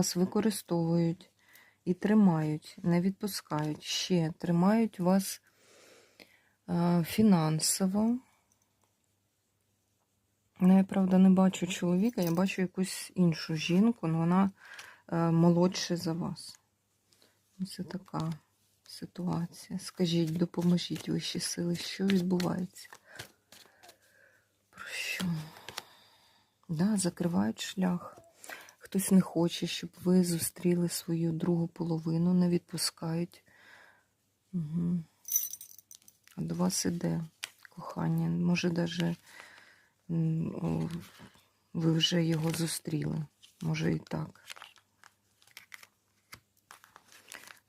Вас використовують і тримають, не відпускають. Ще тримають вас е, фінансово. Ну, я, правда, не бачу чоловіка, я бачу якусь іншу жінку, але вона е, молодша за вас. Це така ситуація. Скажіть, допоможіть вищі сили, що відбувається? Про що? Да, закривають шлях. Хтось не хоче, щоб ви зустріли свою другу половину, не відпускають. Угу. А до вас іде кохання. Може, навіть ви вже його зустріли. Може і так.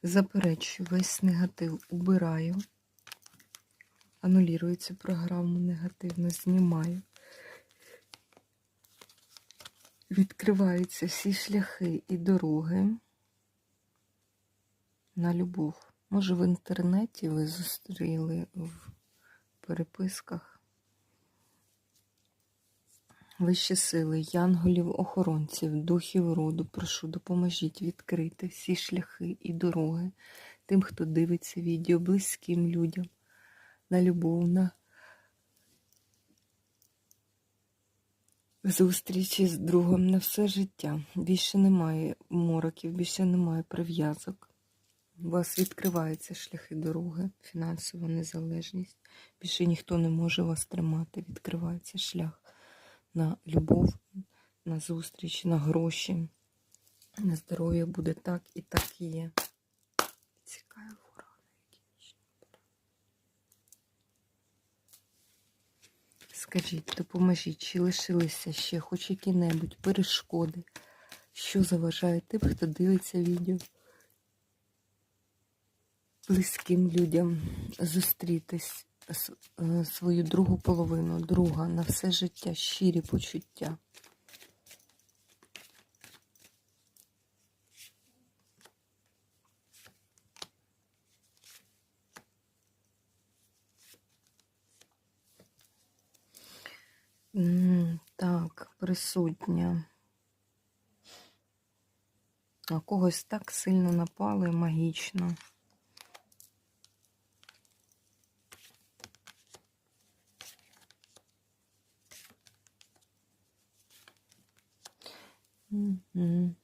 Заперечую, весь негатив убираю. Анулірую цю програму негативно, знімаю. Відкриваються всі шляхи і дороги на любов. Може, в інтернеті ви зустріли в переписках. Вищі сили, янголів, охоронців, духів роду, прошу, допоможіть відкрити всі шляхи і дороги тим, хто дивиться відео, близьким людям, на любов, на зустрічі з другом на все життя. Більше немає мороків, більше немає прив'язок. У вас відкриваються шляхи дороги, фінансова незалежність. Більше ніхто не може вас тримати. Відкривається шлях на любов, на зустріч, на гроші, на здоров'я буде так і так і є. Цікаві Скажіть, допоможіть, чи лишилися ще хоч які-небудь перешкоди, що заважає тим, хто дивиться відео близьким людям зустрітись е, свою другу половину, друга на все життя, щирі почуття. Присутня. На когось так сильно напали магічно. Мгм.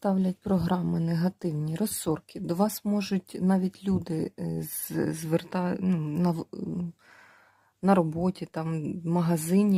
Ставлять програми негативні, розсорки. До вас можуть навіть люди е, з- зверта... ну, на, на роботі, там, в магазині.